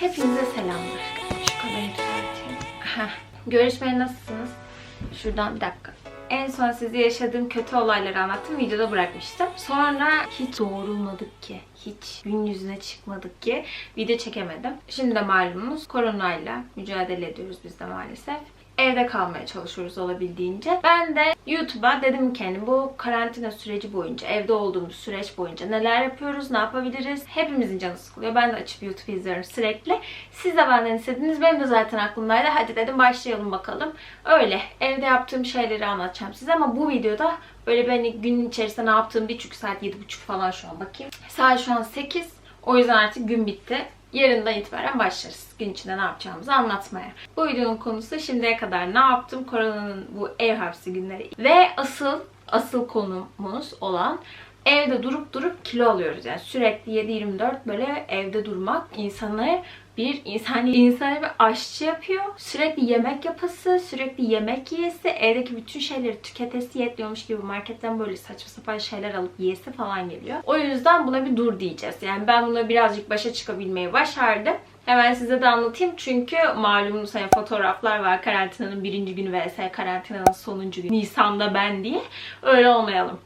Hepinize selamlar. Şu kamerayı düzelteyim. Görüşmeye nasılsınız? Şuradan bir dakika. En son size yaşadığım kötü olayları anlattım. Videoda bırakmıştım. Sonra hiç doğrulmadık ki. Hiç gün yüzüne çıkmadık ki. Video çekemedim. Şimdi de malumunuz koronayla mücadele ediyoruz biz de maalesef. Evde kalmaya çalışıyoruz olabildiğince. Ben de YouTube'a dedim ki hani bu karantina süreci boyunca, evde olduğumuz süreç boyunca neler yapıyoruz, ne yapabiliriz? Hepimizin canı sıkılıyor. Ben de açıp YouTube izliyorum sürekli. Siz de benden istediniz. Benim de zaten aklımdaydı. Hadi dedim başlayalım bakalım. Öyle. Evde yaptığım şeyleri anlatacağım size ama bu videoda böyle ben gün içerisinde ne yaptığım bir çünkü saat 7.30 falan şu an bakayım. Saat şu an 8. O yüzden artık gün bitti. Yarından itibaren başlarız gün içinde ne yapacağımızı anlatmaya. Bu videonun konusu şimdiye kadar ne yaptım koronanın bu ev hapsi günleri ve asıl asıl konumuz olan evde durup durup kilo alıyoruz. Yani sürekli 7-24 böyle evde durmak insanı bir insan insanı bir aşçı yapıyor. Sürekli yemek yapası, sürekli yemek yiyesi, evdeki bütün şeyleri tüketesi yetmiyormuş gibi marketten böyle saçma sapan şeyler alıp yiyesi falan geliyor. O yüzden buna bir dur diyeceğiz. Yani ben buna birazcık başa çıkabilmeyi başardım. Hemen size de anlatayım çünkü malumunuz hani fotoğraflar var karantinanın birinci günü vs karantinanın sonuncu günü Nisan'da ben diye. Öyle olmayalım.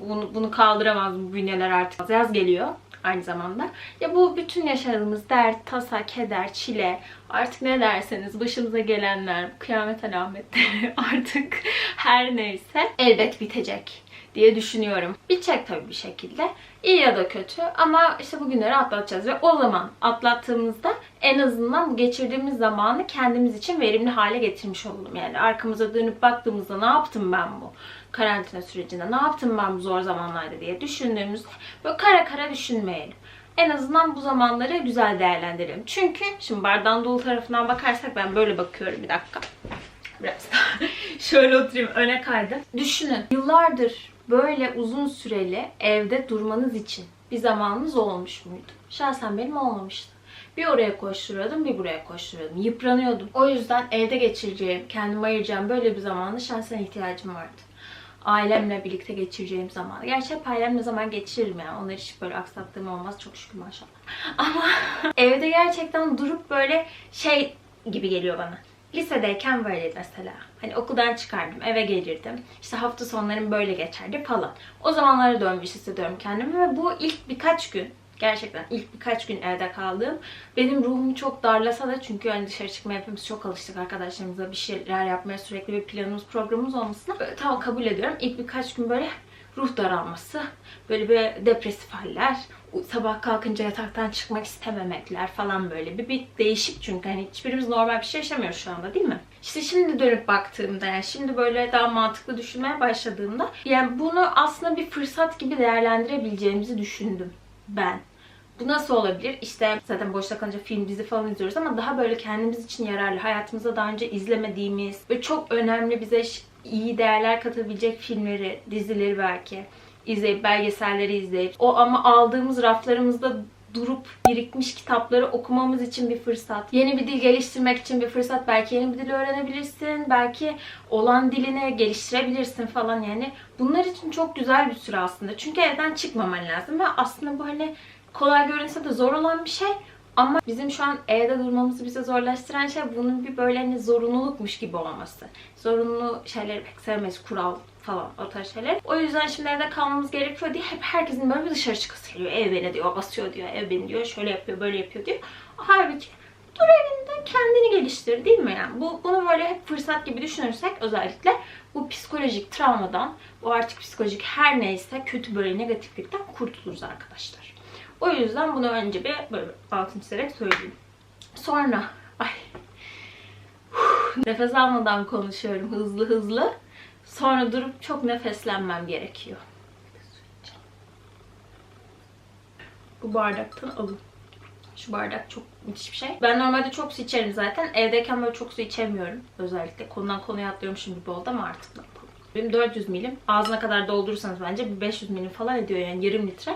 Bunu, bunu kaldıramaz bu bünyeler artık. Yaz geliyor aynı zamanda. Ya bu bütün yaşadığımız dert, tasa, keder, çile, artık ne derseniz başımıza gelenler, kıyamet alametleri artık her neyse elbet bitecek diye düşünüyorum. Bitecek tabii bir şekilde. İyi ya da kötü ama işte bu günleri atlatacağız ve o zaman atlattığımızda en azından bu geçirdiğimiz zamanı kendimiz için verimli hale getirmiş olalım. Yani arkamıza dönüp baktığımızda ne yaptım ben bu karantina sürecinde, ne yaptım ben bu zor zamanlarda diye düşündüğümüzde böyle kara kara düşünmeyelim. En azından bu zamanları güzel değerlendirelim. Çünkü şimdi bardağın dolu tarafından bakarsak ben böyle bakıyorum bir dakika. Biraz daha şöyle oturayım öne kaydı. Düşünün yıllardır böyle uzun süreli evde durmanız için bir zamanınız olmuş muydu? Şahsen benim olmamıştı. Bir oraya koşturuyordum, bir buraya koşturuyordum. Yıpranıyordum. O yüzden evde geçireceğim, kendime ayıracağım böyle bir zamanı şahsen ihtiyacım vardı. Ailemle birlikte geçireceğim zaman. Gerçi hep ailemle zaman geçiririm yani. Onları hiç böyle aksattığım olmaz. Çok şükür maşallah. Ama evde gerçekten durup böyle şey gibi geliyor bana. Lisedeyken böyleydi mesela. Hani okuldan çıkardım, eve gelirdim. İşte hafta sonlarım böyle geçerdi falan. O zamanlara dönmüş hissediyorum kendimi ve bu ilk birkaç gün gerçekten ilk birkaç gün evde kaldığım benim ruhumu çok darlasa da çünkü hani dışarı çıkmaya hepimiz çok alıştık arkadaşlarımızla bir şeyler yapmaya sürekli bir planımız programımız olmasına tamam kabul ediyorum. İlk birkaç gün böyle ruh daralması, böyle bir depresif haller, sabah kalkınca yataktan çıkmak istememekler falan böyle. Bir, bir değişik çünkü hani hiçbirimiz normal bir şey yaşamıyoruz şu anda değil mi? İşte şimdi dönüp baktığımda yani şimdi böyle daha mantıklı düşünmeye başladığımda yani bunu aslında bir fırsat gibi değerlendirebileceğimizi düşündüm ben. Bu nasıl olabilir? İşte zaten boşta kalınca film, dizi falan izliyoruz ama daha böyle kendimiz için yararlı, hayatımızda daha önce izlemediğimiz ve çok önemli bize iyi değerler katabilecek filmleri, dizileri belki izleyip, belgeselleri izleyip o ama aldığımız raflarımızda durup birikmiş kitapları okumamız için bir fırsat. Yeni bir dil geliştirmek için bir fırsat. Belki yeni bir dil öğrenebilirsin. Belki olan dilini geliştirebilirsin falan yani. Bunlar için çok güzel bir süre aslında. Çünkü evden çıkmaman lazım ve aslında bu hani kolay görünse de zor olan bir şey. Ama bizim şu an evde durmamızı bize zorlaştıran şey bunun bir böyle hani zorunlulukmuş gibi olması. Zorunlu şeyleri pek sevmeyiz. Kural falan o tarz şeyler. O yüzden şimdi evde kalmamız gerekiyor diye hep herkesin böyle bir dışarı çıkası geliyor. Ev beni diyor, basıyor diyor, ev beni diyor, şöyle yapıyor, böyle yapıyor diyor. Halbuki dur evinde kendini geliştir değil mi yani? Bu, bunu böyle hep fırsat gibi düşünürsek özellikle bu psikolojik travmadan, bu artık psikolojik her neyse kötü böyle negatiflikten kurtuluruz arkadaşlar. O yüzden bunu önce bir böyle altını çizerek söyleyeyim. Sonra ay nefes almadan konuşuyorum hızlı hızlı. Sonra durup çok nefeslenmem gerekiyor. Bu bardaktan alın. Şu bardak çok müthiş bir şey. Ben normalde çok su içerim zaten. Evdeyken böyle çok su içemiyorum. Özellikle konudan konuya atlıyorum şimdi bu oldu ama artık ne yapalım. Benim 400 milim. Ağzına kadar doldurursanız bence bir 500 milim falan ediyor yani yarım litre.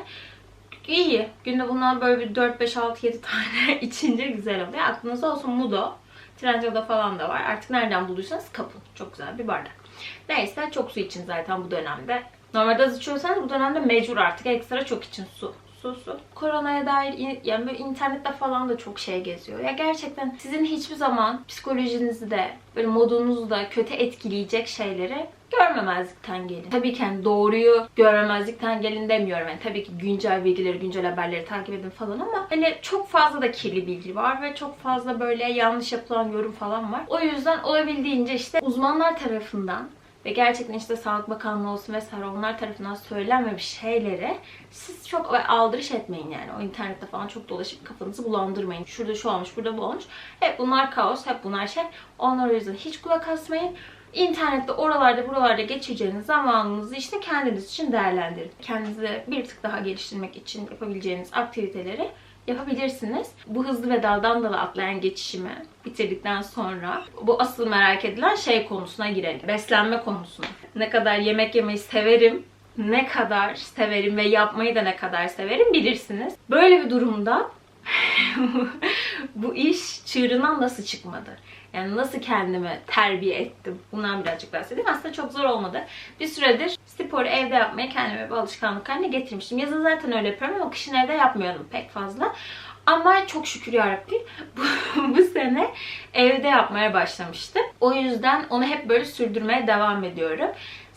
İyi. Günde bundan böyle bir 4, 5, 6, 7 tane içince güzel oluyor. Aklınızda olsun Mudo. Trendyol'da falan da var. Artık nereden bulduysanız kapın. Çok güzel bir bardak. Neyse çok su için zaten bu dönemde. Normalde az içiyorsanız bu dönemde mecbur artık ekstra çok için su. olsun. Koronaya dair yani böyle internette falan da çok şey geziyor. Ya gerçekten sizin hiçbir zaman psikolojinizi de böyle modunuzu da kötü etkileyecek şeyleri görmemezlikten gelin. Tabii ki hani doğruyu görmemezlikten gelin demiyorum. Yani tabii ki güncel bilgileri, güncel haberleri takip edin falan ama hani çok fazla da kirli bilgi var ve çok fazla böyle yanlış yapılan yorum falan var. O yüzden olabildiğince işte uzmanlar tarafından ve gerçekten işte Sağlık Bakanlığı olsun vesaire onlar tarafından söylenmemiş şeyleri siz çok aldırış etmeyin yani. O internette falan çok dolaşıp kafanızı bulandırmayın. Şurada şu olmuş, burada bu olmuş. Hep bunlar kaos, hep bunlar şey. Onlar yüzden hiç kulak asmayın. İnternette oralarda buralarda geçeceğiniz zamanınızı işte kendiniz için değerlendirin. Kendinizi bir tık daha geliştirmek için yapabileceğiniz aktiviteleri yapabilirsiniz. Bu hızlı ve daldan dala atlayan geçişimi bitirdikten sonra bu asıl merak edilen şey konusuna girelim. Beslenme konusuna. Ne kadar yemek yemeyi severim, ne kadar severim ve yapmayı da ne kadar severim bilirsiniz. Böyle bir durumda bu iş çığırından nasıl çıkmadı? Yani nasıl kendimi terbiye ettim? Bundan birazcık bahsedeyim. Aslında çok zor olmadı. Bir süredir sporu evde yapmayı kendime bir alışkanlık haline getirmiştim. Yazın zaten öyle yapıyorum ama kışın evde yapmıyordum pek fazla. Ama çok şükür yarabbim bu, bu sene evde yapmaya başlamıştım. O yüzden onu hep böyle sürdürmeye devam ediyorum.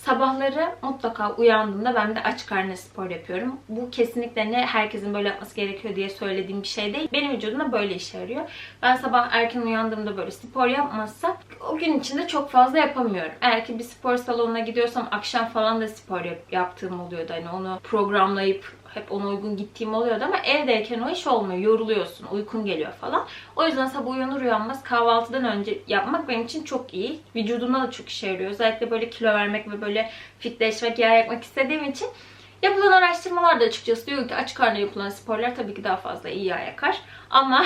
Sabahları mutlaka uyandığımda ben de açık karnına spor yapıyorum. Bu kesinlikle ne herkesin böyle yapması gerekiyor diye söylediğim bir şey değil. Benim vücudumda böyle işe yarıyor. Ben sabah erken uyandığımda böyle spor yapmazsam o gün içinde çok fazla yapamıyorum. Eğer ki bir spor salonuna gidiyorsam akşam falan da spor yap- yaptığım oluyordu. Hani onu programlayıp hep ona uygun gittiğim oluyordu ama evdeyken o iş olmuyor. Yoruluyorsun, uykun geliyor falan. O yüzden sabah uyanır uyanmaz kahvaltıdan önce yapmak benim için çok iyi. Vücuduma da çok işe yarıyor. Özellikle böyle kilo vermek ve böyle fitleşmek, yağ yakmak istediğim için Yapılan araştırmalar da açıkçası diyor ki açık karnına yapılan sporlar tabii ki daha fazla iyi yağ yakar. Ama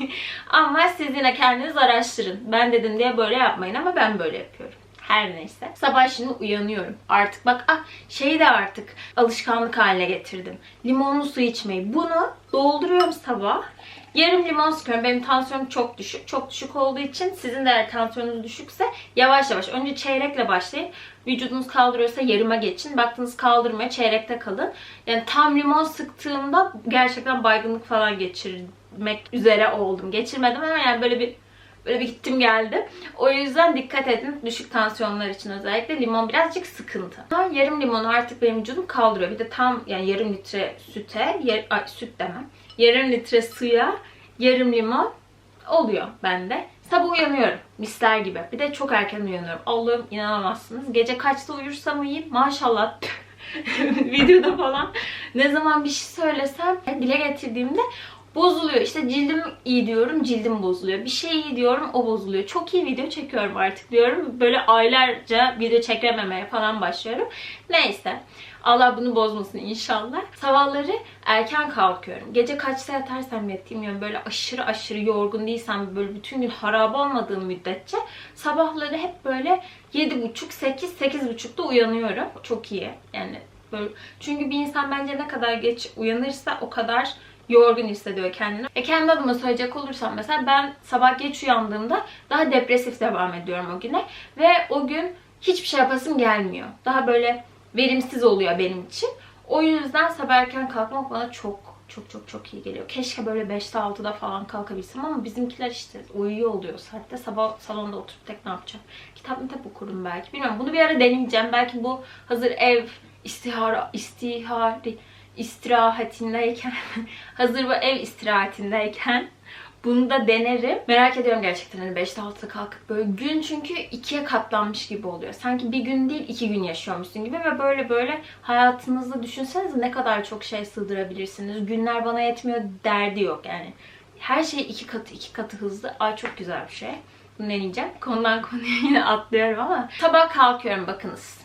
ama siz yine kendiniz araştırın. Ben dedim diye böyle yapmayın ama ben böyle yapıyorum. Her neyse. Sabah şimdi uyanıyorum. Artık bak ah şeyi de artık alışkanlık haline getirdim. Limonlu su içmeyi. Bunu dolduruyorum sabah. Yarım limon sıkıyorum. Benim tansiyonum çok düşük. Çok düşük olduğu için sizin de eğer tansiyonunuz düşükse yavaş yavaş. Önce çeyrekle başlayın. Vücudunuz kaldırıyorsa yarıma geçin. Baktınız kaldırmıyor. Çeyrekte kalın. Yani tam limon sıktığımda gerçekten baygınlık falan geçirmek üzere oldum. Geçirmedim ama yani böyle bir Böyle bir gittim geldi. O yüzden dikkat edin. Düşük tansiyonlar için özellikle limon birazcık sıkıntı. Yarım limonu artık benim vücudum kaldırıyor. Bir de tam yani yarım litre süte, yar, ay, süt demem. Yarım litre suya yarım limon oluyor bende. Sabah uyanıyorum. Misler gibi. Bir de çok erken uyanıyorum. Allah'ım inanamazsınız. Gece kaçta uyursam uyuyayım. Maşallah videoda falan ne zaman bir şey söylesem dile getirdiğimde bozuluyor. İşte cildim iyi diyorum, cildim bozuluyor. Bir şey iyi diyorum, o bozuluyor. Çok iyi video çekiyorum artık diyorum. Böyle aylarca video çekememeye falan başlıyorum. Neyse. Allah bunu bozmasın inşallah. Sabahları erken kalkıyorum. Gece kaçta yatarsam yatayım yani böyle aşırı aşırı yorgun değilsem böyle bütün gün harap olmadığım müddetçe sabahları hep böyle 7.30 8 8.30'da uyanıyorum. Çok iyi. Yani böyle çünkü bir insan bence ne kadar geç uyanırsa o kadar yorgun hissediyor kendini. E kendi adıma söyleyecek olursam mesela ben sabah geç uyandığımda daha depresif devam ediyorum o güne. Ve o gün hiçbir şey yapasım gelmiyor. Daha böyle verimsiz oluyor benim için. O yüzden sabah erken kalkmak bana çok çok çok çok iyi geliyor. Keşke böyle 5'te 6'da falan kalkabilsem ama bizimkiler işte uyuyor oluyor saatte. Sabah salonda oturup tek ne yapacağım? Kitap mı kitap okurum belki. Bilmiyorum. Bunu bir ara deneyeceğim. Belki bu hazır ev istihara, istihari istirahatindeyken hazır bu ev istirahatindeyken bunu da denerim. Merak ediyorum gerçekten hani 5'te 6'da kalkıp böyle gün çünkü ikiye katlanmış gibi oluyor. Sanki bir gün değil iki gün yaşıyormuşsun gibi ve böyle böyle hayatınızda düşünsenize ne kadar çok şey sığdırabilirsiniz. Günler bana yetmiyor derdi yok yani. Her şey iki katı iki katı hızlı. Ay çok güzel bir şey. Bunu deneyeceğim. Konudan konuya yine atlıyorum ama. Sabah kalkıyorum bakınız.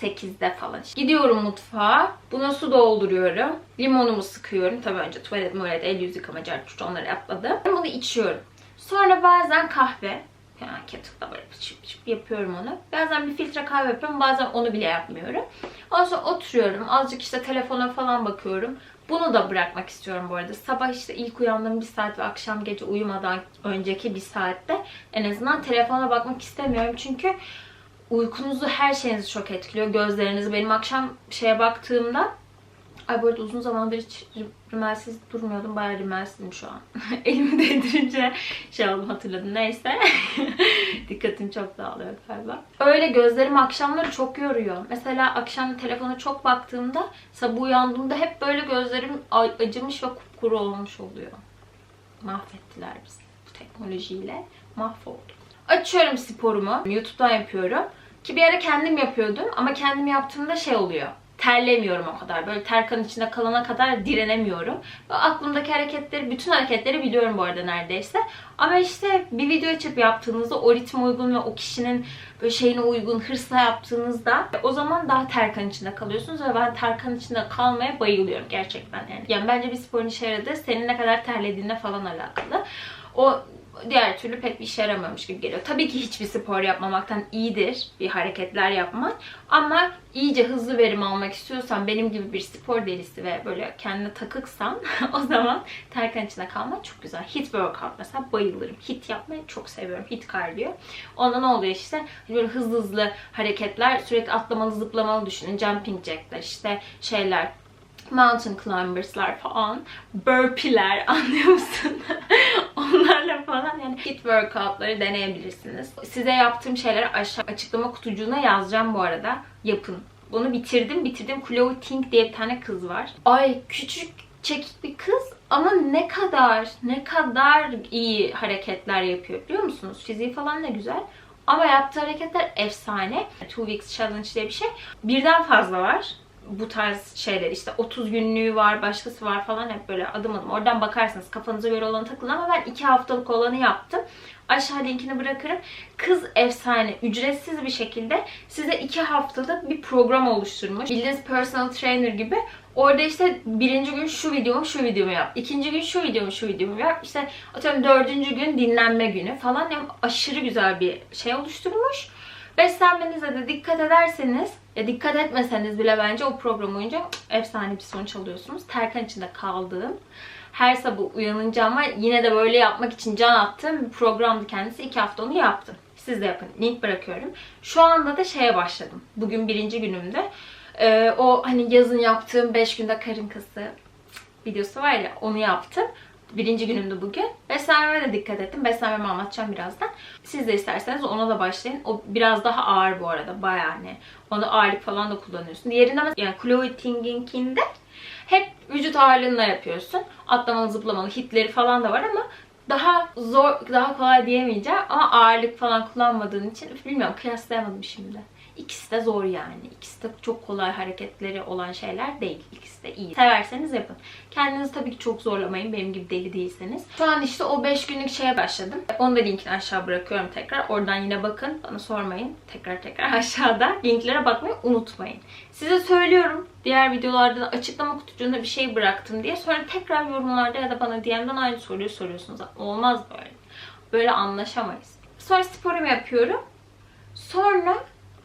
8'de falan. Gidiyorum mutfağa. Buna su dolduruyorum. Limonumu sıkıyorum. Tabii önce tuvalet, tuvalet, el yüz yıkama, cartçut onları yapmadım. Bunu içiyorum. Sonra bazen kahve. Yani kettle'da böyle pıçıp pıçıp yapıyorum onu. Bazen bir filtre kahve yapıyorum. Bazen onu bile yapmıyorum. Ondan sonra oturuyorum. Azıcık işte telefona falan bakıyorum. Bunu da bırakmak istiyorum bu arada. Sabah işte ilk uyandığım bir saat ve akşam gece uyumadan önceki bir saatte en azından telefona bakmak istemiyorum. Çünkü uykunuzu her şeyinizi çok etkiliyor. Gözlerinizi benim akşam şeye baktığımda Ay bu arada uzun zamandır hiç rimelsiz durmuyordum. Bayağı rimelsizim şu an. Elimi değdirince şey oldum hatırladım. Neyse. Dikkatim çok dağılıyor galiba. Öyle gözlerim akşamları çok yoruyor. Mesela akşam telefona çok baktığımda sabah uyandığımda hep böyle gözlerim acımış ve kupkuru olmuş oluyor. Mahvettiler bizi bu teknolojiyle. Mahvolduk. Açıyorum sporumu. YouTube'dan yapıyorum. Ki bir ara kendim yapıyordum ama kendim yaptığımda şey oluyor terlemiyorum o kadar. Böyle terkan içinde kalana kadar direnemiyorum. Ve aklımdaki hareketleri, bütün hareketleri biliyorum bu arada neredeyse. Ama işte bir video açıp yaptığınızda o ritme uygun ve o kişinin böyle şeyine uygun hırsla yaptığınızda o zaman daha terkan içinde kalıyorsunuz ve ben terkan içinde kalmaya bayılıyorum gerçekten yani. Yani bence bir sporun işe yaradığı senin ne kadar terlediğine falan alakalı. O diğer türlü pek bir işe yaramıyormuş gibi geliyor. Tabii ki hiçbir spor yapmamaktan iyidir bir hareketler yapmak. Ama iyice hızlı verim almak istiyorsan benim gibi bir spor delisi ve böyle kendine takıksan o zaman terkan içinde kalmak çok güzel. Hit workout mesela bayılırım. Hit yapmayı çok seviyorum. Hit cardio. Onda ne oluyor işte böyle hızlı hızlı hareketler sürekli atlamalı zıplamalı düşünün. Jumping jackler işte şeyler mountain climbers'lar falan, burpee'ler anlıyor musun? Onlarla falan yani hit workout'ları deneyebilirsiniz. Size yaptığım şeyleri aşağı açıklama kutucuğuna yazacağım bu arada. Yapın. Bunu bitirdim. Bitirdim. Chloe Ting diye bir tane kız var. Ay küçük çekik bir kız ama ne kadar ne kadar iyi hareketler yapıyor biliyor musunuz? Fiziği falan da güzel. Ama yaptığı hareketler efsane. Two Weeks Challenge diye bir şey. Birden fazla var bu tarz şeyler işte 30 günlüğü var, başkası var falan hep böyle adım adım. Oradan bakarsınız kafanıza göre olanı takılın ama ben 2 haftalık olanı yaptım. Aşağı linkini bırakırım. Kız efsane, ücretsiz bir şekilde size 2 haftalık bir program oluşturmuş. Bildiğiniz personal trainer gibi. Orada işte birinci gün şu videomu şu videomu yap. ikinci gün şu videomu şu videomu yap. İşte atıyorum dördüncü gün dinlenme günü falan. Yani aşırı güzel bir şey oluşturmuş. Beslenmenize de dikkat ederseniz, ya dikkat etmeseniz bile bence o program boyunca efsane bir sonuç alıyorsunuz. Terkan içinde kaldığım, her sabah uyanınca ama yine de böyle yapmak için can attığım bir programdı kendisi. iki hafta onu yaptım. Siz de yapın. Link bırakıyorum. Şu anda da şeye başladım. Bugün birinci günümde. Ee, o hani yazın yaptığım 5 günde karın kası videosu var ya onu yaptım. Birinci günümdü bugün. Beslenmeme de dikkat ettim. Beslenmemi anlatacağım birazdan. Siz de isterseniz ona da başlayın. O biraz daha ağır bu arada. Bayağı hani. Onda ağırlık falan da kullanıyorsun. Diğerinde yani Chloe Ting'inkinde hep vücut ağırlığında yapıyorsun. Atlamalı zıplamalı hitleri falan da var ama daha zor, daha kolay diyemeyeceğim ama ağırlık falan kullanmadığın için bilmiyorum kıyaslayamadım şimdi. İkisi de zor yani. İkisi de çok kolay hareketleri olan şeyler değil. İkisi de iyi. Severseniz yapın. Kendinizi tabii ki çok zorlamayın. Benim gibi deli değilseniz. Şu an işte o 5 günlük şeye başladım. Onu da linkini aşağı bırakıyorum tekrar. Oradan yine bakın. Bana sormayın. Tekrar tekrar aşağıda. Linklere bakmayı unutmayın. Size söylüyorum. Diğer videolarda da açıklama kutucuğunda bir şey bıraktım diye. Sonra tekrar yorumlarda ya da bana DM'den aynı soruyu soruyorsunuz. Olmaz böyle. Böyle anlaşamayız. Sonra sporumu yapıyorum. Sonra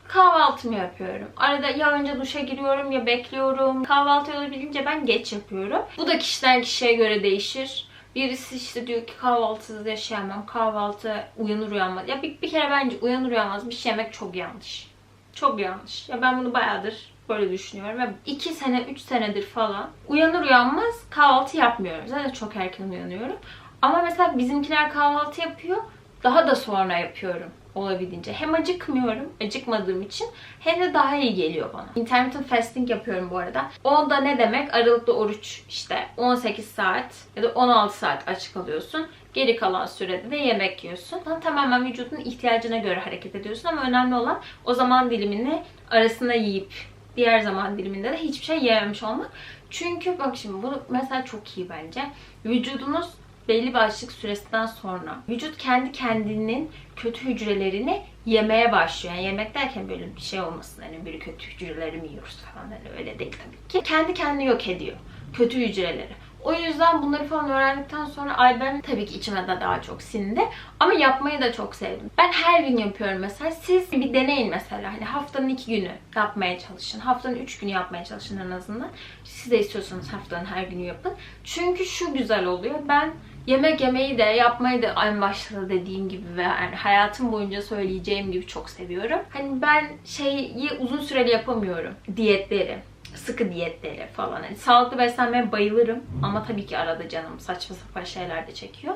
kahvaltımı yapıyorum. Arada ya önce duşa giriyorum ya bekliyorum. Kahvaltı olabildiğince ben geç yapıyorum. Bu da kişiden kişiye göre değişir. Birisi işte diyor ki kahvaltısız yaşayamam. Kahvaltı uyanır uyanmaz. Ya bir, bir kere bence uyanır uyanmaz bir şey yemek çok yanlış. Çok yanlış. Ya ben bunu bayağıdır böyle düşünüyorum. Ve 2 sene, 3 senedir falan uyanır uyanmaz kahvaltı yapmıyorum. Zaten çok erken uyanıyorum. Ama mesela bizimkiler kahvaltı yapıyor. Daha da sonra yapıyorum olabildiğince. Hem acıkmıyorum, acıkmadığım için hem de daha iyi geliyor bana. Intermittent fasting yapıyorum bu arada. O da ne demek? Aralıklı oruç işte 18 saat ya da 16 saat açık kalıyorsun. Geri kalan sürede de yemek yiyorsun. Tamamen vücudun ihtiyacına göre hareket ediyorsun ama önemli olan o zaman dilimini arasına yiyip diğer zaman diliminde de hiçbir şey yememiş olmak. Çünkü bak şimdi bu mesela çok iyi bence. Vücudunuz belli bir açlık süresinden sonra vücut kendi kendinin kötü hücrelerini yemeye başlıyor. Yani yemek derken böyle bir şey olmasın. Hani bir kötü hücreleri mi yiyoruz falan. Hani öyle değil tabii ki. Kendi kendini yok ediyor. Kötü hücreleri. O yüzden bunları falan öğrendikten sonra ay ben tabii ki içime de daha çok sindi. Ama yapmayı da çok sevdim. Ben her gün yapıyorum mesela. Siz bir deneyin mesela. Hani haftanın iki günü yapmaya çalışın. Haftanın üç günü yapmaya çalışın en azından. Siz de istiyorsanız haftanın her günü yapın. Çünkü şu güzel oluyor. Ben yemek yemeyi de yapmayı da en başta dediğim gibi ve yani hayatım boyunca söyleyeceğim gibi çok seviyorum. Hani ben şeyi uzun süreli yapamıyorum. Diyetleri sıkı diyetleri falan. Yani sağlıklı beslenmeye bayılırım ama tabii ki arada canım saçma sapan şeyler de çekiyor.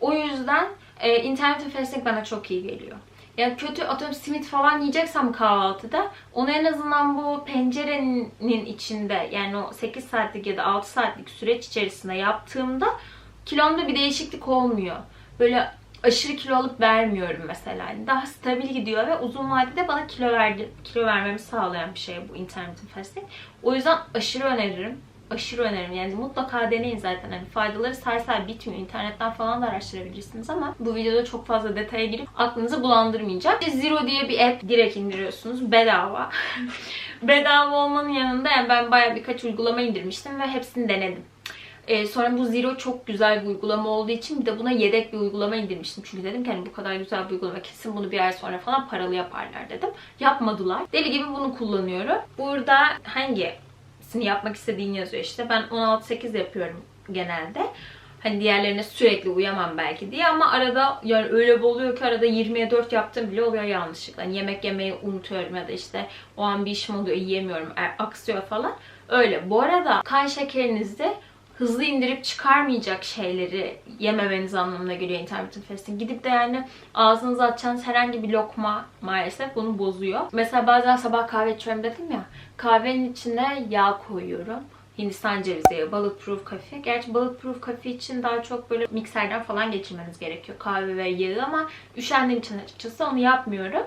O yüzden e, intermittent fasting bana çok iyi geliyor. Yani kötü atıyorum simit falan yiyeceksem kahvaltıda onu en azından bu pencerenin içinde yani o 8 saatlik ya da 6 saatlik süreç içerisinde yaptığımda kilomda bir değişiklik olmuyor. Böyle aşırı kilo alıp vermiyorum mesela. Yani daha stabil gidiyor ve uzun vadede bana kilo verdi, kilo vermemi sağlayan bir şey bu intermittent fasting. O yüzden aşırı öneririm. Aşırı öneririm. Yani mutlaka deneyin zaten. Hani faydaları say say bitmiyor. İnternetten falan da araştırabilirsiniz ama bu videoda çok fazla detaya girip aklınızı bulandırmayacağım. İşte Zero diye bir app direkt indiriyorsunuz. Bedava. Bedava olmanın yanında yani ben bayağı birkaç uygulama indirmiştim ve hepsini denedim. Ee, sonra bu Zero çok güzel bir uygulama olduğu için bir de buna yedek bir uygulama indirmiştim. Çünkü dedim ki hani bu kadar güzel bir uygulama kesin bunu bir ay sonra falan paralı yaparlar dedim. Yapmadılar. Deli gibi bunu kullanıyorum. Burada hangisini yapmak istediğin yazıyor işte. Ben 16-8 yapıyorum genelde. Hani diğerlerine sürekli uyamam belki diye ama arada yani öyle oluyor ki arada 20'ye 4 yaptığım bile oluyor yanlışlıkla. Hani yemek yemeyi unutuyorum ya da işte o an bir işim oluyor yiyemiyorum er- aksıyor falan. Öyle. Bu arada kan şekerinizi hızlı indirip çıkarmayacak şeyleri yememeniz anlamına geliyor intermittent fasting. Gidip de yani ağzınıza atacağınız herhangi bir lokma maalesef bunu bozuyor. Mesela bazen sabah kahve içiyorum dedim ya. Kahvenin içine yağ koyuyorum. Hindistan cevizi yağı, bulletproof kafe. Gerçi bulletproof kafe için daha çok böyle mikserden falan geçirmeniz gerekiyor kahve ve yağı ama üşendiğim için açıkçası onu yapmıyorum.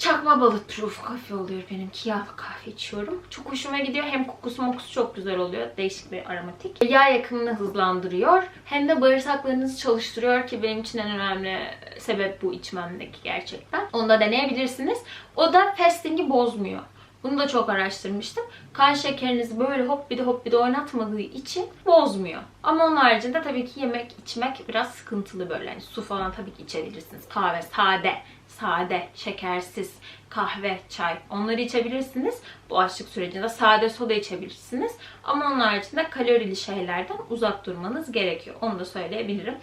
Çakma bulletproof kafe oluyor benimki. Yağlı kahve içiyorum. Çok hoşuma gidiyor. Hem kokusu mokusu çok güzel oluyor. Değişik bir aromatik. Yağ yakımını hızlandırıyor. Hem de bağırsaklarınızı çalıştırıyor ki benim için en önemli sebep bu içmemdeki gerçekten. Onu da deneyebilirsiniz. O da fasting'i bozmuyor. Bunu da çok araştırmıştım. Kan şekerinizi böyle hop bir de hop bir de oynatmadığı için bozmuyor. Ama onun haricinde tabii ki yemek içmek biraz sıkıntılı böyle. Yani su falan tabii ki içebilirsiniz. Kahve, sade, sade, şekersiz, kahve, çay onları içebilirsiniz. Bu açlık sürecinde sade soda içebilirsiniz. Ama onun haricinde kalorili şeylerden uzak durmanız gerekiyor. Onu da söyleyebilirim.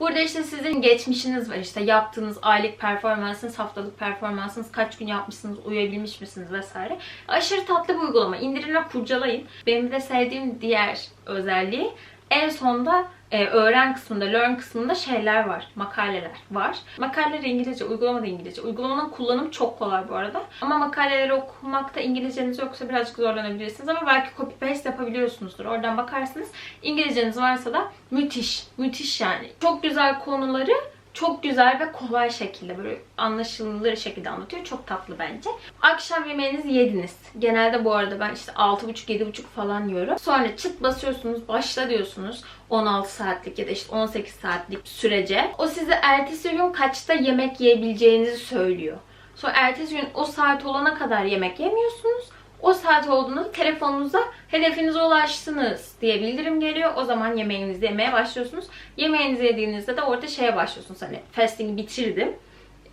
Burada işte sizin geçmişiniz var. işte yaptığınız aylık performansınız, haftalık performansınız, kaç gün yapmışsınız, uyuyabilmiş misiniz vesaire. Aşırı tatlı bir uygulama. İndirin ve kurcalayın. Benim de sevdiğim diğer özelliği en sonda e, öğren kısmında, learn kısmında şeyler var, makaleler var. Makaleler İngilizce, uygulama da İngilizce. Uygulamanın kullanımı çok kolay bu arada. Ama makaleleri okumakta İngilizceniz yoksa birazcık zorlanabilirsiniz ama belki copy paste yapabiliyorsunuzdur. Oradan bakarsınız. İngilizceniz varsa da müthiş, müthiş yani. Çok güzel konuları çok güzel ve kolay şekilde böyle anlaşılır şekilde anlatıyor. Çok tatlı bence. Akşam yemeğinizi yediniz. Genelde bu arada ben işte 6.30-7.30 falan yiyorum. Sonra çıt basıyorsunuz, başla diyorsunuz. 16 saatlik ya da işte 18 saatlik sürece. O size ertesi gün kaçta yemek yiyebileceğinizi söylüyor. Sonra ertesi gün o saat olana kadar yemek yemiyorsunuz. O saat olduğunda telefonunuza hedefinize ulaştınız diye bildirim geliyor. O zaman yemeğinizi yemeye başlıyorsunuz. Yemeğinizi yediğinizde de orada şeye başlıyorsunuz. Hani fasting'i bitirdim.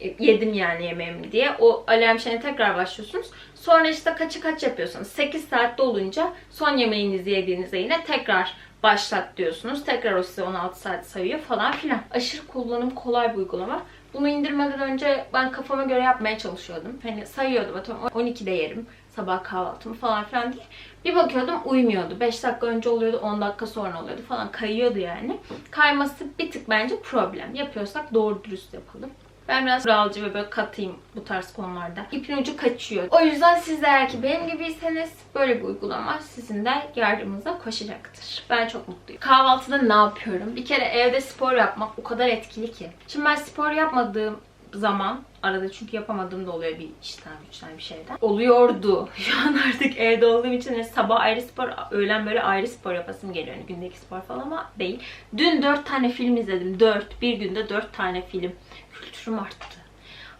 E, Yedim yani yemeğimi diye. O alarm şeyine tekrar başlıyorsunuz. Sonra işte kaçı kaç yapıyorsanız 8 saatte olunca son yemeğinizi yediğinizde yine tekrar başlat diyorsunuz. Tekrar o size 16 saat sayıyor falan filan. Aşırı kullanım kolay bir uygulama. Bunu indirmeden önce ben kafama göre yapmaya çalışıyordum. Hani sayıyordum atıyorum 12'de yerim sabah kahvaltımı falan filan diye. Bir bakıyordum uymuyordu. 5 dakika önce oluyordu 10 dakika sonra oluyordu falan kayıyordu yani. Kayması bir tık bence problem. Yapıyorsak doğru dürüst yapalım. Ben biraz kuralcı ve böyle katıyım bu tarz konularda. İpin ucu kaçıyor. O yüzden siz eğer ki benim gibiyseniz böyle bir uygulama sizin de yardımınıza koşacaktır. Ben çok mutluyum. Kahvaltıda ne yapıyorum? Bir kere evde spor yapmak o kadar etkili ki. Şimdi ben spor yapmadığım zaman arada çünkü yapamadığım da oluyor bir işten güçten bir şeyden. Oluyordu. Şu an artık evde olduğum için hani sabah ayrı spor, öğlen böyle ayrı spor yapasım geliyor. Yani gündeki spor falan ama değil. Dün 4 tane film izledim. 4. Bir günde 4 tane film. Kültürüm arttı.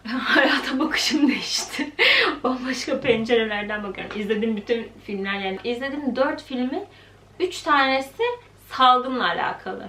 Hayata bakışım değişti. Bambaşka pencerelerden bakıyorum. İzlediğim bütün filmler yani. izlediğim 4 filmin 3 tanesi salgınla alakalı.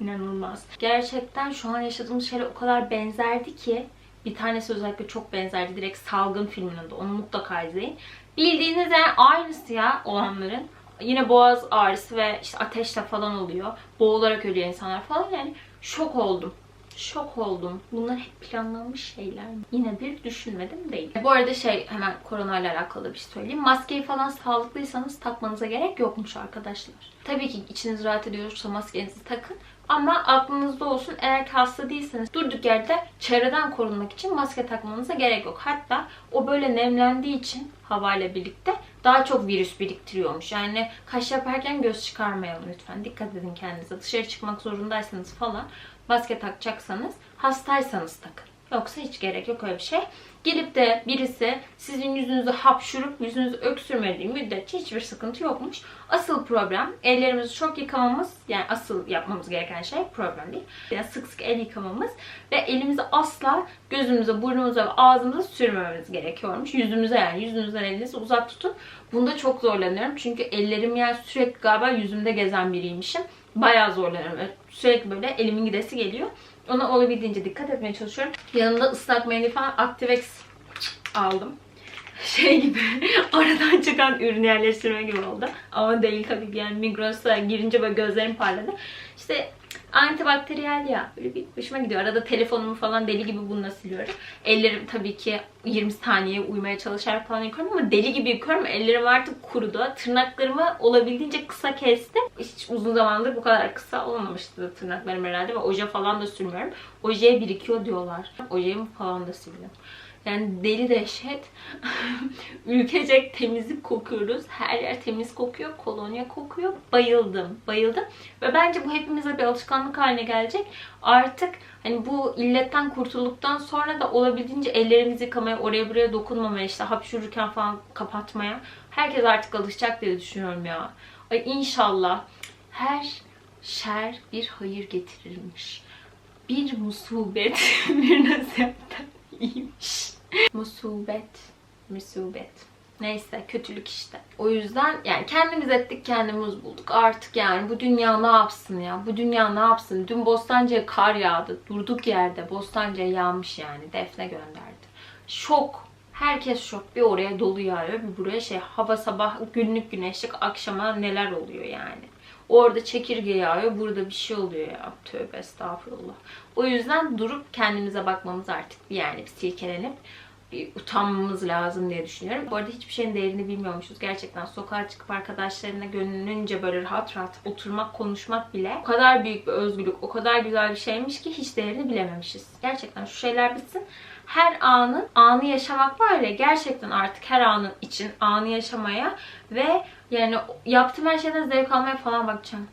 İnanılmaz. Gerçekten şu an yaşadığımız şeyle o kadar benzerdi ki bir tanesi özellikle çok benzerdi. Direkt salgın filminin de. Onu mutlaka izleyin. Bildiğiniz yani aynısı ya olanların. Yine boğaz ağrısı ve işte ateşle falan oluyor. Boğularak ölüyor insanlar falan. Yani şok oldum. Şok oldum. Bunlar hep planlanmış şeyler mi? Yine bir düşünmedim değil. Bu arada şey hemen koronayla alakalı bir şey söyleyeyim. Maskeyi falan sağlıklıysanız takmanıza gerek yokmuş arkadaşlar. Tabii ki içiniz rahat ediyorsa maskenizi takın. Ama aklınızda olsun eğer ki hasta değilseniz durduk yerde çevreden korunmak için maske takmanıza gerek yok. Hatta o böyle nemlendiği için havayla birlikte daha çok virüs biriktiriyormuş. Yani kaş yaparken göz çıkarmayalım lütfen. Dikkat edin kendinize. Dışarı çıkmak zorundaysanız falan maske takacaksanız hastaysanız takın. Yoksa hiç gerek yok öyle bir şey. Gelip de birisi sizin yüzünüzü hapşurup yüzünüzü öksürmediği müddetçe hiçbir sıkıntı yokmuş. Asıl problem ellerimizi çok yıkamamız. Yani asıl yapmamız gereken şey problem değil. Yani sık sık el yıkamamız ve elimizi asla gözümüze, burnumuza ve ağzımıza sürmememiz gerekiyormuş. Yüzümüze yani yüzünüzden elinizi uzak tutun. Bunda çok zorlanıyorum. Çünkü ellerim yani sürekli galiba yüzümde gezen biriymişim. Bayağı zorlanıyorum. Sürekli böyle elimin gidesi geliyor. Ona olabildiğince dikkat etmeye çalışıyorum. Yanında ıslak mendil falan Activex aldım. Şey gibi aradan çıkan ürün yerleştirme gibi oldu. Ama değil tabii yani Migros'a girince böyle gözlerim parladı. İşte antibakteriyel ya. Böyle bir hoşuma gidiyor. Arada telefonumu falan deli gibi bununla siliyorum. Ellerim tabii ki 20 saniye uyumaya çalışarak falan yıkıyorum ama deli gibi yıkıyorum. Ellerim artık kurudu. Tırnaklarımı olabildiğince kısa kestim. Hiç uzun zamandır bu kadar kısa olmamıştı tırnaklarım herhalde ve oje falan da sürmüyorum. Ojeye birikiyor diyorlar. Ojemi falan da siliyorum. Yani deli dehşet. Ülkecek temizlik kokuyoruz. Her yer temiz kokuyor. Kolonya kokuyor. Bayıldım. Bayıldım. Ve bence bu hepimize bir alışkanlık haline gelecek. Artık hani bu illetten kurtulduktan sonra da olabildiğince ellerimizi yıkamaya, oraya buraya dokunmamaya, işte hapşururken falan kapatmaya. Herkes artık alışacak diye düşünüyorum ya. Ay inşallah her şer bir hayır getirirmiş. Bir musibet bir nasihatten iyiymiş. Musibet, musibet. Neyse kötülük işte. O yüzden yani kendimiz ettik kendimiz bulduk. Artık yani bu dünya ne yapsın ya? Bu dünya ne yapsın? Dün Bostancı'ya kar yağdı. Durduk yerde Bostancı'ya yağmış yani. Defne gönderdi. Şok. Herkes şok. Bir oraya dolu yağıyor, bir buraya şey. Hava sabah günlük güneşlik, akşama neler oluyor yani. Orada çekirge yağıyor, burada bir şey oluyor ya. Tövbe estağfurullah. O yüzden durup kendimize bakmamız artık yani bir silkelenip utanmamız lazım diye düşünüyorum. Bu arada hiçbir şeyin değerini bilmiyormuşuz. Gerçekten sokağa çıkıp arkadaşlarına gönlünce böyle rahat rahat oturmak, konuşmak bile o kadar büyük bir özgürlük, o kadar güzel bir şeymiş ki hiç değerini bilememişiz. Gerçekten şu şeyler bitsin. Her anın anı yaşamak var ya gerçekten artık her anın için anı yaşamaya ve yani yaptığım her şeyden zevk almaya falan bakacağım.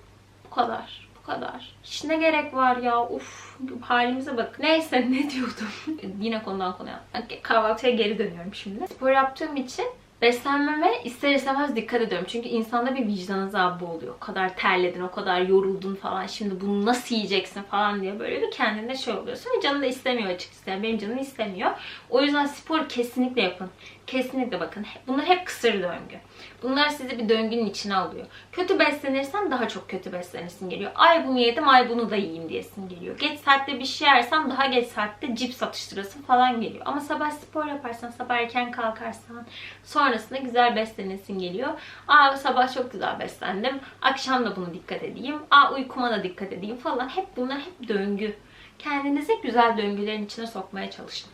Bu kadar. Kadar. Hiç ne gerek var ya? Uf halimize bak. Neyse ne diyordum? Yine konudan konuya. Kahvaltıya geri dönüyorum şimdi. Spor yaptığım için beslenmeme ister istemez dikkat ediyorum. Çünkü insanda bir vicdan azabı oluyor. O kadar terledin, o kadar yoruldun falan. Şimdi bunu nasıl yiyeceksin falan diye böyle bir kendinde şey oluyorsun. Ve canın da istemiyor açıkçası. Yani benim canım istemiyor. O yüzden spor kesinlikle yapın. Kesinlikle bakın. Bunlar hep kısır döngü. Bunlar sizi bir döngünün içine alıyor. Kötü beslenirsen daha çok kötü beslenirsin geliyor. Ay bunu yedim, ay bunu da yiyeyim diyesin geliyor. Geç saatte bir şey yersen daha geç saatte cips atıştırasın falan geliyor. Ama sabah spor yaparsan, sabah erken kalkarsan sonrasında güzel beslenirsin geliyor. Aa sabah çok güzel beslendim. Akşam da bunu dikkat edeyim. Aa uykuma da dikkat edeyim falan. Hep bunlar hep döngü. Kendinizi güzel döngülerin içine sokmaya çalışın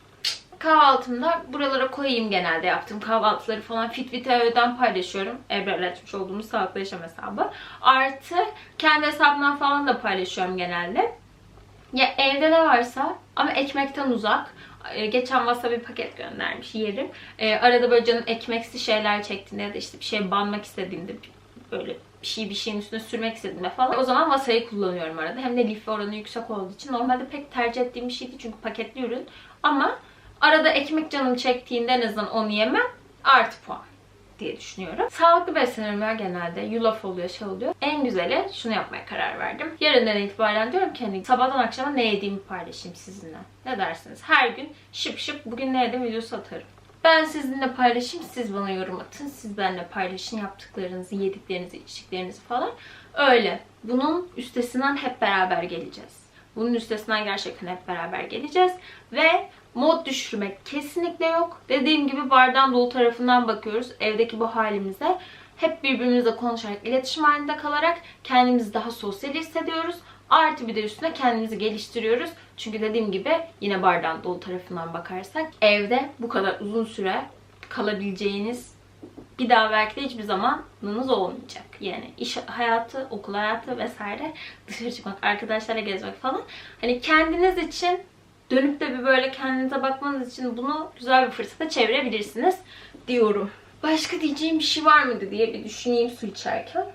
kahvaltımda buralara koyayım genelde yaptığım kahvaltıları falan Fitbit'den paylaşıyorum. Ebrar açmış olduğumuz sağlıklı yaşam hesabı. Artı kendi hesabımdan falan da paylaşıyorum genelde. Ya evde ne varsa ama ekmekten uzak. Ee, Geçen WhatsApp bir paket göndermiş yerim. Ee, arada böyle canım ekmeksi şeyler çektiğinde ya da işte bir şey banmak istediğimde böyle bir şey bir şeyin üstüne sürmek istediğimde falan. O zaman wasa'yı kullanıyorum arada. Hem de lif oranı yüksek olduğu için. Normalde pek tercih ettiğim bir şeydi çünkü paketli ürün. Ama Arada ekmek canım çektiğinde en azından onu yemem. Artı puan diye düşünüyorum. Sağlıklı besleniyorum ya genelde. Yulaf oluyor, şey oluyor. En güzeli şunu yapmaya karar verdim. Yarından itibaren diyorum ki hani sabahtan akşama ne yediğimi paylaşayım sizinle. Ne dersiniz? Her gün şıp şıp bugün ne yedim videosu atarım. Ben sizinle paylaşayım, siz bana yorum atın. Siz benimle paylaşın yaptıklarınızı, yediklerinizi, içtiklerinizi falan. Öyle. Bunun üstesinden hep beraber geleceğiz. Bunun üstesinden gerçekten hep beraber geleceğiz. Ve mod düşürmek kesinlikle yok. Dediğim gibi bardağın dolu tarafından bakıyoruz evdeki bu halimize. Hep birbirimizle konuşarak, iletişim halinde kalarak kendimizi daha sosyal hissediyoruz. Artı bir de üstüne kendimizi geliştiriyoruz. Çünkü dediğim gibi yine bardağın dolu tarafından bakarsak evde bu kadar uzun süre kalabileceğiniz bir daha belki de hiçbir zamanınız olmayacak. Yani iş hayatı, okul hayatı vesaire dışarı çıkmak, arkadaşlarla gezmek falan. Hani kendiniz için dönüp de bir böyle kendinize bakmanız için bunu güzel bir fırsata çevirebilirsiniz diyorum. Başka diyeceğim bir şey var mıydı diye bir düşüneyim su içerken.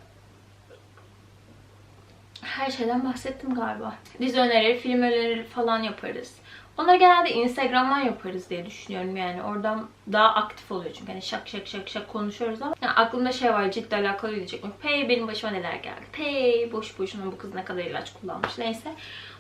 Her şeyden bahsettim galiba. Dizi önerileri, film önerileri falan yaparız. Onları genelde Instagram'dan yaparız diye düşünüyorum yani. Oradan daha aktif oluyor çünkü hani şak şak şak şak konuşuyoruz ama yani aklımda şey var ciddi alakalı diyecek mi? Pey benim başıma neler geldi. Pey boş boşuna bu kız ne kadar ilaç kullanmış. Neyse.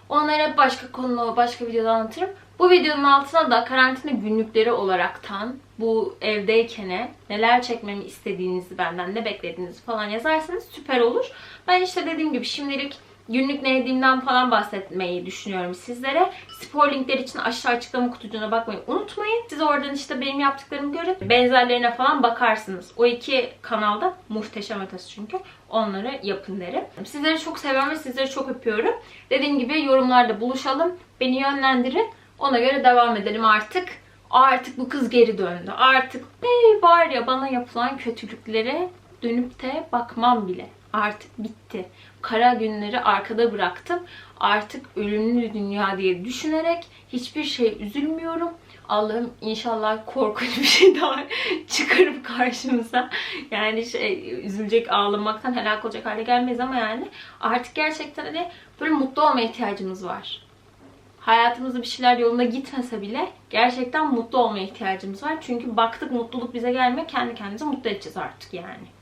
Onları hep başka konuda, başka videoda anlatırım. Bu videonun altına da karantina günlükleri olaraktan bu evdeyken neler çekmemi istediğinizi benden, ne beklediğinizi falan yazarsanız süper olur. Ben işte dediğim gibi şimdilik günlük ne yediğimden falan bahsetmeyi düşünüyorum sizlere. Spor linkleri için aşağı açıklama kutucuğuna bakmayı unutmayın. Siz oradan işte benim yaptıklarımı görün. Benzerlerine falan bakarsınız. O iki kanalda muhteşem ötesi çünkü. Onları yapın derim. Sizleri çok seviyorum ve sizleri çok öpüyorum. Dediğim gibi yorumlarda buluşalım. Beni yönlendirin. Ona göre devam edelim artık. Artık bu kız geri döndü. Artık hey var ya bana yapılan kötülüklere dönüp de bakmam bile. Artık bitti. Kara günleri arkada bıraktım. Artık ölümlü dünya diye düşünerek hiçbir şey üzülmüyorum. Allah'ım inşallah korkunç bir şey daha çıkarıp karşımıza. Yani şey üzülecek, ağlamaktan helak olacak hale gelmeyiz ama yani artık gerçekten hani böyle mutlu olma ihtiyacımız var hayatımızda bir şeyler yolunda gitmese bile gerçekten mutlu olmaya ihtiyacımız var. Çünkü baktık mutluluk bize gelmiyor. Kendi kendimizi mutlu edeceğiz artık yani.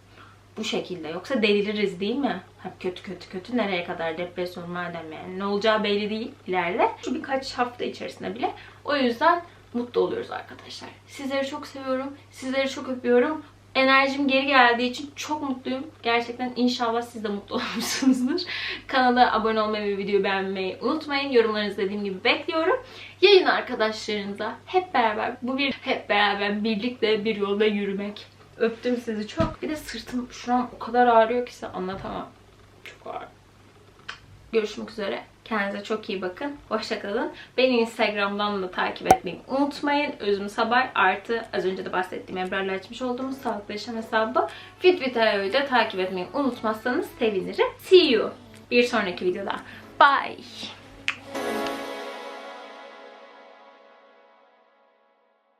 Bu şekilde. Yoksa deliririz değil mi? Hep kötü kötü kötü. Nereye kadar depresyon madem yani. Ne olacağı belli değil ileride. Şu birkaç hafta içerisinde bile. O yüzden mutlu oluyoruz arkadaşlar. Sizleri çok seviyorum. Sizleri çok öpüyorum. Enerjim geri geldiği için çok mutluyum. Gerçekten inşallah siz de mutlu olmuşsunuzdur. Kanala abone olmayı ve videoyu beğenmeyi unutmayın. Yorumlarınızı dediğim gibi bekliyorum. Yayın arkadaşlarınıza hep beraber, bu bir hep beraber birlikte bir yolda yürümek. Öptüm sizi çok. Bir de sırtım şu an o kadar ağrıyor ki size anlatamam. Çok ağır. Görüşmek üzere. Kendinize çok iyi bakın. Hoşçakalın. Beni Instagram'dan da takip etmeyi unutmayın. Özüm Sabay artı az önce de bahsettiğim Ebrar'la açmış olduğumuz sağlıklı yaşam hesabı Fitvital'ı da takip etmeyi unutmazsanız sevinirim. See you. Bir sonraki videoda. Bye.